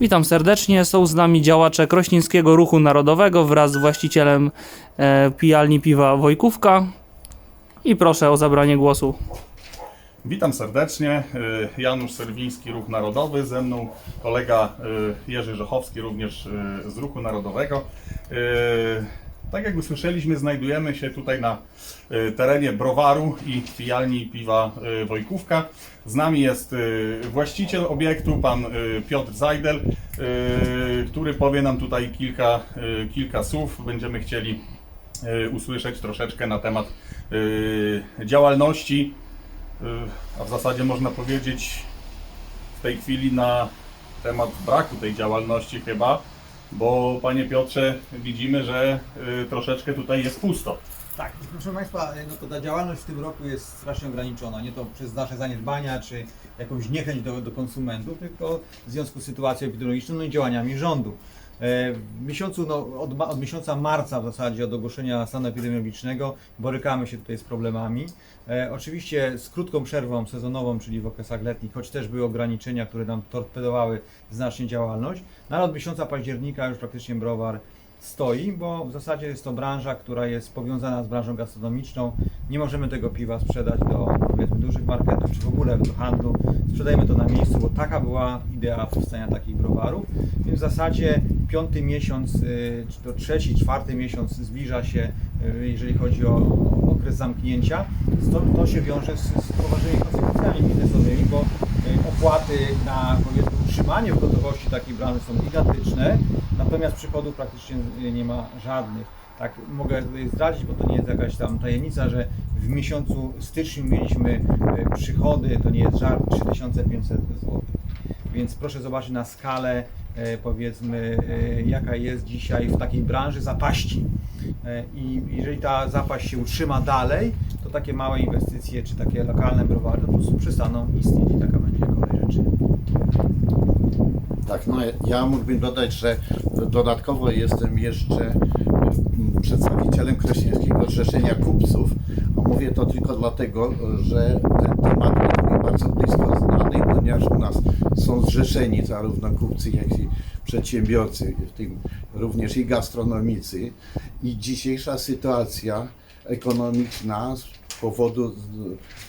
Witam serdecznie. Są z nami działacze Krośnieńskiego Ruchu Narodowego wraz z właścicielem e, pijalni piwa Wojkówka. I proszę o zabranie głosu. Witam serdecznie. Y, Janusz Serwiński, Ruch Narodowy. Ze mną kolega y, Jerzy Żochowski, również y, z Ruchu Narodowego. Tak jak usłyszeliśmy, znajdujemy się tutaj na y, terenie browaru i pijalni piwa y, Wojkówka. Z nami jest y, właściciel obiektu, pan Piotr Zajdel, który powie nam tutaj kilka, kilka słów. Będziemy chcieli usłyszeć troszeczkę na temat działalności a w zasadzie można powiedzieć w tej chwili na temat braku tej działalności chyba, bo panie Piotrze widzimy, że y, troszeczkę tutaj jest pusto. Tak, proszę Państwa, no to ta działalność w tym roku jest strasznie ograniczona. Nie to przez nasze zaniedbania czy jakąś niechęć do, do konsumentów, tylko w związku z sytuacją epidemiologiczną no i działaniami rządu. E, W miesiącu, no, od, od miesiąca marca w zasadzie, od ogłoszenia stanu epidemiologicznego, borykamy się tutaj z problemami. E, oczywiście z krótką przerwą sezonową, czyli w okresach letnich, choć też były ograniczenia, które nam torpedowały znacznie działalność. No, ale od miesiąca października już praktycznie browar stoi, bo w zasadzie jest to branża, która jest powiązana z branżą gastronomiczną. Nie możemy tego piwa sprzedać do powiedzmy dużych marketów, czy w ogóle do handlu. Sprzedajemy to na miejscu, bo taka była idea powstania takich browarów. Więc w zasadzie piąty miesiąc, y, czy to trzeci, czwarty miesiąc zbliża się, y, jeżeli chodzi o okres zamknięcia. To, to się wiąże z, z poważnymi konsekwencjami biznesowymi, bo y, opłaty na powiedzmy utrzymanie w gotowości takiej branży są gigantyczne, natomiast przychodów praktycznie nie ma żadnych. Tak, mogę tutaj zdradzić, bo to nie jest jakaś tam tajemnica, że w miesiącu styczniu mieliśmy y, przychody, to nie jest żart, 3500 zł. Więc proszę zobaczyć na skalę, e, powiedzmy, e, jaka jest dzisiaj w takiej branży zapaści. E, I jeżeli ta zapaść się utrzyma dalej, to takie małe inwestycje czy takie lokalne browary po prostu przestaną istnieć i taka będzie. Tak, no ja mógłbym dodać, że dodatkowo jestem jeszcze mm, przedstawicielem Kraśnieńskiego Zrzeszenia Kupców. A mówię to tylko dlatego, że ten temat jest bardzo blisko znany, ponieważ u nas są zrzeszeni zarówno kupcy, jak i przedsiębiorcy, w tym również i gastronomicy. I dzisiejsza sytuacja ekonomiczna powodu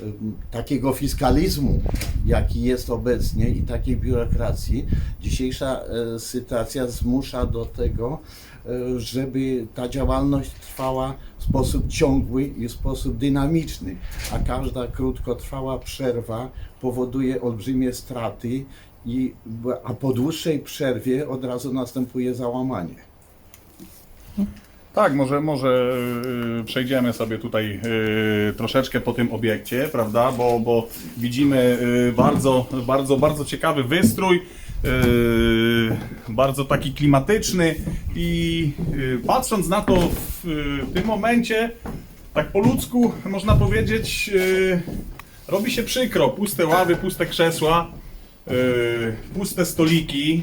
em, takiego fiskalizmu, jaki jest obecnie i takiej biurokracji, dzisiejsza e, sytuacja zmusza do tego, e, żeby ta działalność trwała w sposób ciągły i w sposób dynamiczny, a każda krótkotrwała przerwa powoduje olbrzymie straty, i, a po dłuższej przerwie od razu następuje załamanie. Tak, może, może y, przejdziemy sobie tutaj y, troszeczkę po tym obiekcie, prawda? Bo, bo widzimy y, bardzo, bardzo, bardzo ciekawy wystrój, bardzo taki klimatyczny i patrząc na to w, tym momencie, tak po ludzku można powiedzieć, robi się przykro. Puste ławy, puste krzesła, puste stoliki.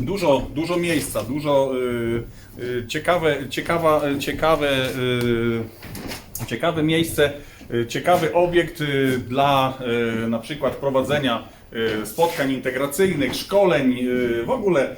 Dużo, dużo miejsca, dużo y, y, ciekawe, ciekawa, ciekawe, y, ciekawe miejsce, y, ciekawy obiekt y, dla y, na przykład prowadzenia y, spotkań integracyjnych, szkoleń, y, w ogóle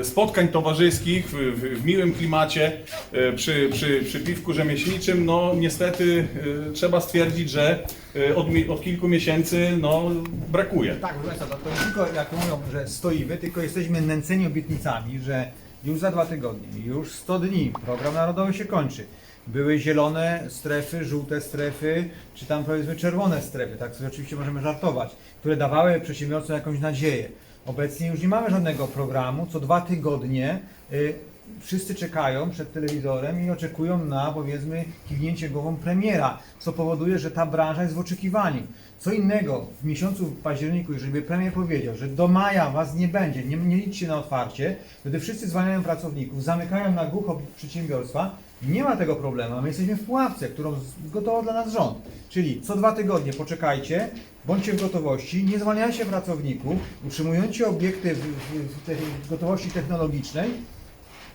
y, spotkań towarzyskich w, w, w miłym klimacie y, przy, przy, przy piwku rzemieślniczym. No niestety y, trzeba stwierdzić, że y, od, od kilku miesięcy no, brakuje. Tak, proszę Państwa, to nie tylko jak mówią, że stoimy, tylko jesteśmy nęceni obietnicami, że już za dwa tygodnie, już 100 dni program narodowy się kończy. Były zielone strefy, żółte strefy, czy tam powiedzmy czerwone strefy, tak sobie oczywiście możemy żartować, które dawały przedsiębiorcom jakąś nadzieję. Obecnie już nie mamy żadnego programu, co dwa tygodnie y, wszyscy czekają przed telewizorem i oczekują na powiedzmy kiwnięcie głową premiera, co powoduje, że ta branża jest w oczekiwaniu. Co innego w miesiącu październiku, jeżeli by premier powiedział, że do maja was nie będzie, nie, nie liczcie na otwarcie, wtedy wszyscy zwalniają pracowników, zamykają na głucho przedsiębiorstwa, nie ma tego problemu, my jesteśmy w pułapce, którą zgotował dla nas rząd. Czyli co dwa tygodnie poczekajcie, bądźcie w gotowości, nie zwalniajcie pracowników, utrzymujcie obiekty w, w, w tej gotowości technologicznej,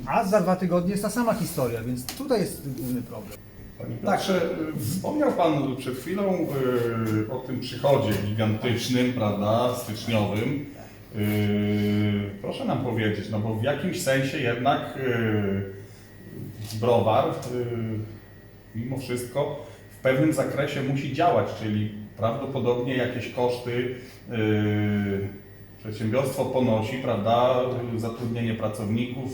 a za dwa tygodnie jest ta sama historia, więc tutaj jest główny problem. Panie Piotrze, wspomniał Pan przed chwilą y, o tym przychodzie gigantycznym, prawda, styczniowym. Yy, proszę nam powiedzieć, no bo w jakimś sensie jednak yy, browar yy, mimo wszystko w pewnym zakresie musi działać, czyli prawdopodobnie jakieś koszty przedsiębiorstwo ponosi, prawda, zatrudnienie pracowników,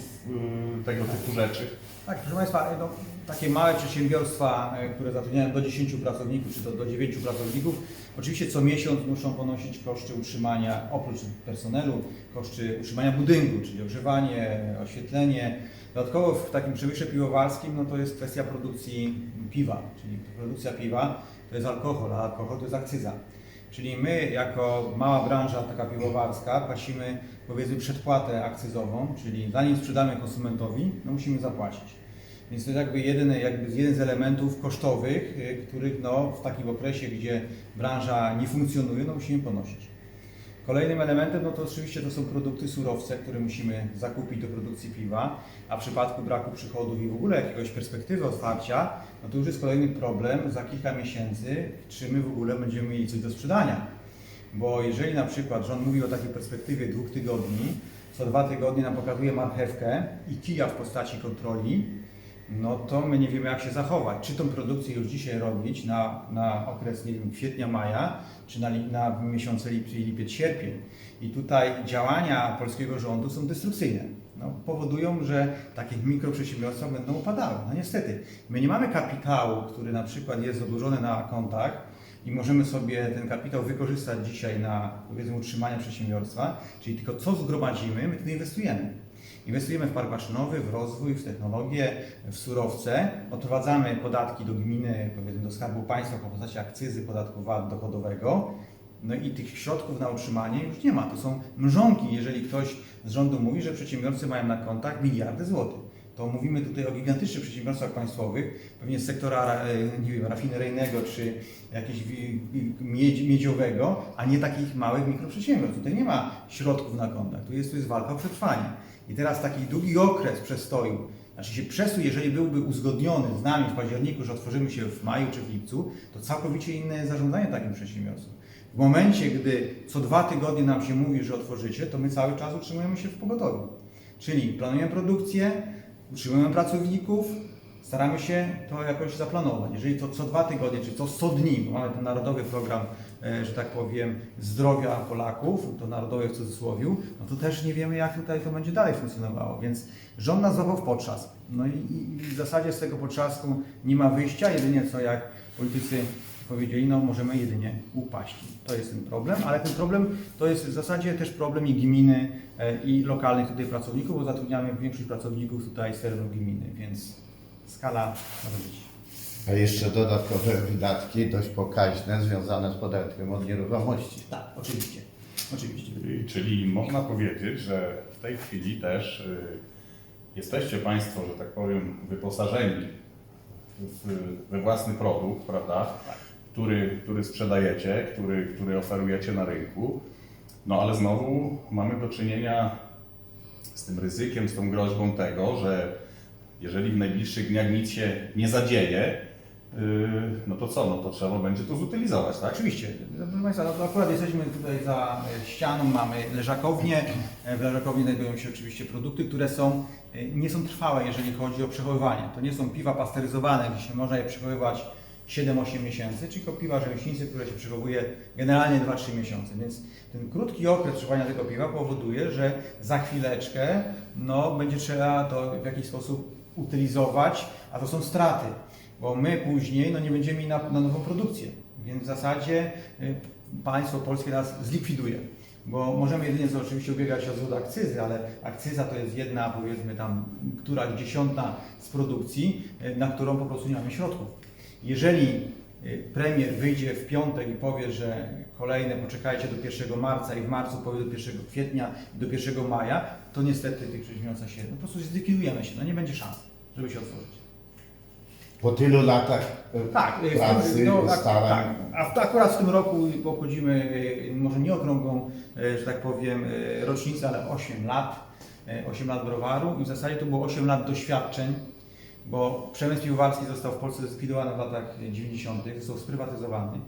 yy, tego typu rzeczy. Tak, proszę Państwa, no, takie małe przedsiębiorstwa, e, które zatrudniają do 10 pracowników czy do, do 9 pracowników, oczywiście co miesiąc muszą ponosić koszty utrzymania, oprócz personelu, koszty utrzymania budynku, czyli ogrzewanie, oświetlenie. Dodatkowo w takim przemyśle piwowarskim no, to jest kwestia produkcji piwa, czyli produkcja piwa to jest alkohol, a alkohol to jest akcyza. Czyli my jako mała branża taka piwowarska płacimy powiedzmy przedpłatę akcyzową, czyli zanim sprzedamy konsumentowi, no musimy zapłacić. Więc to jest jakby jeden, jakby jeden z elementów kosztowych, y, których no, w takim okresie, gdzie branża nie funkcjonuje, no musimy ponosić. Kolejnym elementem no to oczywiście to są produkty surowce, które musimy zakupić do produkcji piwa, a w przypadku braku przychodów i w ogóle jakiegoś perspektywy otwarcia, no to już jest kolejny problem za kilka miesięcy, czy my w ogóle będziemy mieli coś do sprzedania. Bo jeżeli na przykład rząd mówi o takiej perspektywie dwóch tygodni, co dwa tygodnie nam pokazuje marchewkę i kija w postaci kontroli, no to my nie wiemy jak się zachować. Czy tą produkcję już dzisiaj robić na, na okres, nie wiem, kwietnia, maja, czy na, na miesiące lip, lipiec, sierpień. I tutaj działania polskiego rządu są destrukcyjne. No, powodują, że takie mikroprzedsiębiorstwa będą upadały. No niestety, my nie mamy kapitału, który na przykład jest zadłużony na kontach i możemy sobie ten kapitał wykorzystać dzisiaj na powiedzmy utrzymanie przedsiębiorstwa, czyli tylko co zgromadzimy, my wtedy inwestujemy. Inwestujemy w park maszynowy, w rozwój, w technologię, w surowce, odprowadzamy podatki do gminy, powiedzmy do Skarbu Państwa w postaci akcyzy, podatku VAT dochodowego, no i tych środków na utrzymanie już nie ma. To są mrzonki, jeżeli ktoś z rządu mówi, że przedsiębiorcy mają na kontach miliardy złotych. To mówimy tutaj o gigantycznych przedsiębiorstwach państwowych, pewnie z sektora e, nie wiem, rafineryjnego czy jakiegoś miedziowego, a nie takich małych mikroprzedsiębiorstw. Tutaj nie ma środków na kontach, tu jest, tu jest walka o przetrwanie. I teraz taki długi okres przestoju, znaczy się przestój, jeżeli byłby uzgodniony z nami w październiku, że otworzymy się w maju czy w lipcu, to całkowicie inne zarządzanie takim przedsiębiorstwem. W momencie, gdy co dwa tygodnie nam się mówi, że otworzycie, to my cały czas utrzymujemy się w pogotowiu. Czyli planujemy produkcję, utrzymujemy pracowników, staramy się to jakoś zaplanować. Jeżeli to co dwa tygodnie, czy co 100 dni, mamy ten narodowy program, e, że tak powiem, zdrowia Polaków, to narodowe w cudzysłowie, no to też nie wiemy, jak tutaj to będzie dalej funkcjonowało. Więc rząd nas w potrzas. No i, i, i w zasadzie z tego potrzasku nie ma wyjścia, jedynie co jak politycy powiedzieli, no możemy jedynie upaść. To jest ten problem, ale ten problem to jest w zasadzie też problem i gminy, e, i lokalnych tutaj pracowników, bo zatrudniamy większość pracowników tutaj z terenu gminy, więc skala być. A jeszcze dodatkowe wydatki dość pokaźne związane z podatkiem od nieruchomości. Tak, oczywiście. Oczywiście. Czyli można powiedzieć, że w tej chwili też y, jesteście Państwo, że tak powiem, wyposażeni w, we własny produkt, prawda? Który, który sprzedajecie, który, który oferujecie na rynku. No ale znowu mamy do czynienia z tym ryzykiem, z tą groźbą tego, że jeżeli w najbliższych dniach nic się nie zadzieje, y, no to co? No to trzeba będzie to zutylizować, tak? Oczywiście. Proszę Państwa, no to akurat jesteśmy tutaj za ścianą, mamy leżakownię. W leżakowni znajdują się oczywiście produkty, które są, e, nie są trwałe, jeżeli chodzi o przechowywanie. To nie są piwa pasteryzowane, gdzie się można je przechowywać 7-8 miesięcy, tylko piwa rzemieślnicy, które się przechowuje generalnie 2-3 miesiące. Więc ten krótki okres przechowania tego piwa powoduje, że za chwileczkę no, będzie trzeba to w jakiś sposób utylizować, a to są straty, bo my później no, nie będziemy mieli na, na nową produkcję. Więc w zasadzie y, państwo polskie nas zlikwiduje. Bo możemy jedynie oczywiście ubiegać się o zwrot akcyzy, ale akcyza to jest jedna, powiedzmy tam, któraś dziesiąta z produkcji, y, na którą po prostu nie mamy środków. Jeżeli y, premier wyjdzie w piątek i powie, że kolejne poczekajcie do 1 marca i w marcu powie do 1 kwietnia do 1 maja, to niestety tych przedsiębiorstw się, no po prostu zlikwidujemy się, no nie będzie szans, żeby się otworzyć. Po tylu latach e, Tak, pracy, no, starań. tak. A w, akurat w tym roku obchodzimy y, może nie okrągłą, y, że tak powiem, rocznicę, ale 8 lat, y, 8 lat browaru i w zasadzie to było 8 lat doświadczeń, bo przemysł piwowarski został w Polsce zlikwidowany w latach 90., został sprywatyzowany.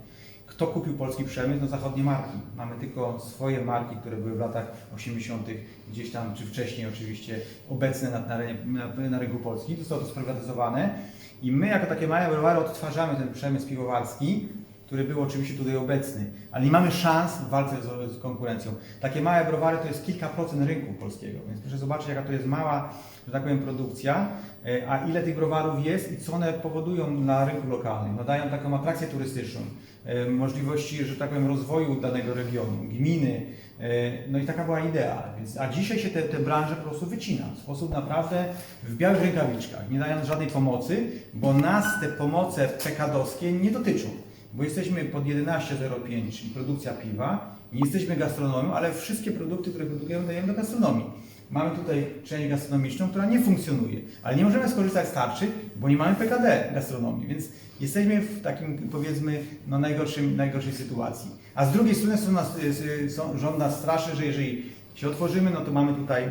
Kto kupił polski przemysł? No zachodnie marki. Mamy tylko swoje marki, które były w latach 80. gdzieś tam, czy wcześniej oczywiście obecne na, na, na rynku polskim. Zostało to sprywatyzowane i my jako takie małe browary odtwarzamy ten przemysł piwowarski, który był oczywiście tutaj obecny, ale nie mamy szans w walce z, z konkurencją. Takie małe browary to jest kilka procent rynku polskiego, więc proszę zobaczyć jaka to jest mała, że tak powiem, produkcja, e, a ile tych browarów jest i co one powodują na rynku lokalnym. No dają taką atrakcję turystyczną, e, możliwości, że tak powiem, rozwoju danego regionu, gminy, e, no i taka była idea. A dzisiaj się te, te branże po prostu wycina w sposób naprawdę w białych rękawiczkach, nie dając żadnej pomocy, bo nas te pomoce PKD-owskie nie dotyczą bo jesteśmy pod 11,05, czyli produkcja piwa, nie jesteśmy gastronomią, ale wszystkie produkty, które produkujemy, dajemy do gastronomii. Mamy tutaj część gastronomiczną, która nie funkcjonuje, ale nie możemy skorzystać z tarczy, bo nie mamy PKD gastronomii, więc jesteśmy w takim, powiedzmy, no najgorszym, najgorszej sytuacji. A z drugiej strony są nas, y, są, rząd nas straszy, że jeżeli się otworzymy, no to mamy tutaj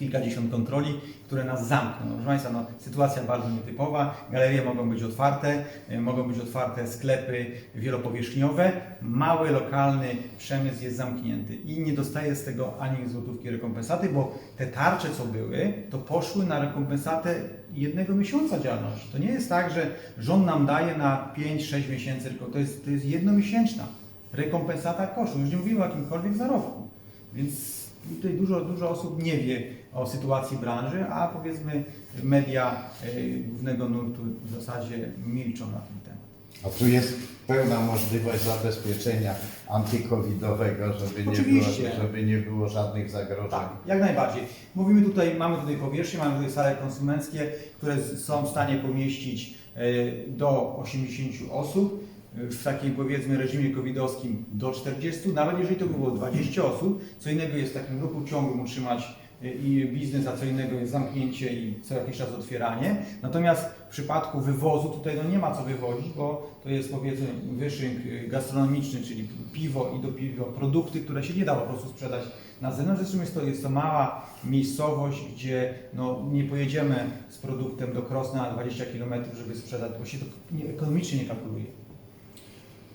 kilkadziesiąt kontroli, które nas zamkną. No, proszę Państwa, no, sytuacja bardzo nietypowa. Galerie mogą być otwarte, y, mogą być otwarte sklepy wielopowierzchniowe. Mały, lokalny przemysł jest zamknięty i nie dostaje z tego ani złotówki rekompensaty, bo te tarcze, co były, to poszły na rekompensatę jednego miesiąca działalności. To nie jest tak, że rząd nam daje na 5-6 miesięcy, tylko to jest, to jest jednomiesięczna rekompensata kosztu. Już nie mówimy o jakimkolwiek zarobku. Więc tutaj dużo, dużo osób nie wie o sytuacji branży, a powiedzmy media e, głównego nurtu w zasadzie milczą na ten temat. A tu jest pełna możliwość zabezpieczenia antykowidowego, żeby nie, było, żeby nie było żadnych zagrożeń. Tak, jak najbardziej. Mówimy tutaj, mamy tutaj powierzchnię, mamy tutaj sale konsumenckie, które są w stanie pomieścić e, do 80 osób. e, W takim powiedzmy reżimie covidowskim do 40, nawet jeżeli to by było 20 osób, co innego jest w takim ruchu ciągłym utrzymać i biznes, a co innego jest zamknięcie i co jakiś czas otwieranie. Natomiast w przypadku wywozu tutaj no nie ma co wywozić, bo to jest powiedzmy wyszynk gastronomiczny, czyli piwo i do piwa produkty, które się nie da po prostu sprzedać na zewnątrz. Zresztą jest to, jest to mała miejscowość, gdzie no, nie pojedziemy z produktem do Krosna na 20 km, żeby sprzedać, bo się to nie, ekonomicznie nie kalkuluje.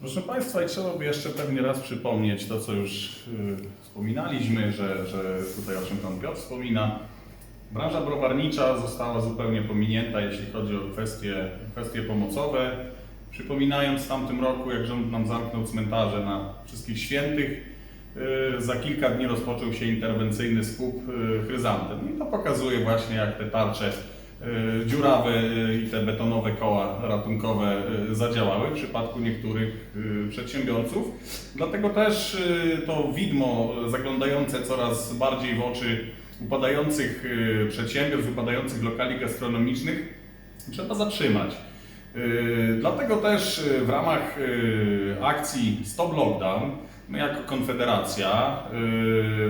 Proszę Państwa, i trzeba by jeszcze pewnie raz przypomnieć to, co już y, wspominaliśmy, że, że tutaj o czym Pan Piotr wspomina. Branża browarnicza została zupełnie pominięta, jeśli chodzi o kwestie, kwestie pomocowe. Przypominając w tamtym roku, jak rząd nam zamknął cmentarze na wszystkich świętych, y, za kilka dni rozpoczął się interwencyjny skup y, chryzantem. I to pokazuje właśnie, jak te tarcze dziurawe y, i te betonowe koła ratunkowe y, zadziałały w przypadku niektórych przedsiębiorców. Dlatego też to widmo zaglądające coraz bardziej w oczy upadających przedsiębiorstw, upadających lokali gastronomicznych trzeba zatrzymać. Dlatego też w ramach akcji Stop Lockdown my jako Konfederacja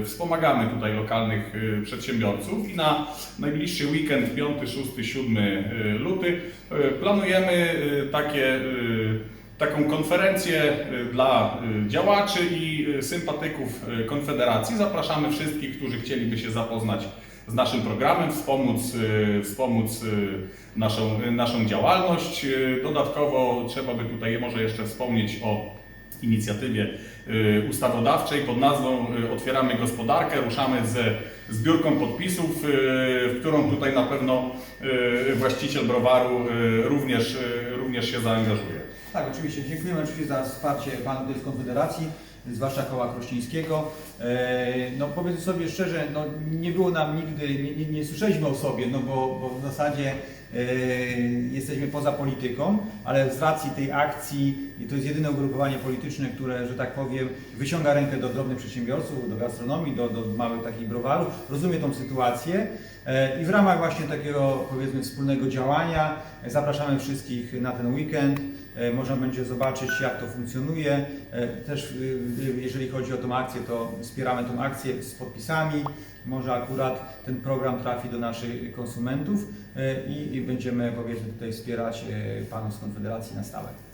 y, wspomagamy tutaj lokalnych y, przedsiębiorców i na najbliższy weekend 5, 6, 7 y, luty y, planujemy y, takie, y, taką konferencję y, dla y, działaczy i y, sympatyków y, Konfederacji. Zapraszamy wszystkich, którzy chcieliby się zapoznać z naszym programem, wspomóc, y, wspomóc y, naszą, y, naszą działalność. Y, Dodatkowo trzeba by tutaj może jeszcze wspomnieć o inicjatywie y, ustawodawczej pod nazwą y, Otwieramy Gospodarkę. Ruszamy ze zbiórką podpisów, y, w którą tutaj na pewno właściciel browaru również, również się zaangażuje. Tak, oczywiście. Dziękujemy oczywiście za wsparcie tutaj z Konfederacji, zwłaszcza koła Krościńskiego. E, No powiedzmy sobie szczerze, no, nie było nam nigdy, nie, nie, nie słyszeliśmy o sobie, no bo, bo w zasadzie jesteśmy poza polityką, ale z racji tej akcji, i to jest jedyne ugrupowanie polityczne, które, że tak powiem, wyciąga rękę do drobnych przedsiębiorców, do gastronomii, do, do małych takich browarów, rozumie tą sytuację e, i w ramach właśnie takiego powiedzmy wspólnego działania e, zapraszamy wszystkich na ten weekend. E, Można będzie zobaczyć, jak to funkcjonuje. E, Też y, jeżeli chodzi o tą akcję, to wspieramy tą akcję z podpisami. Może akurat ten program trafi do naszych konsumentów e, i, będziemy powiedzmy tutaj wspierać e, panów z Konfederacji na stałe.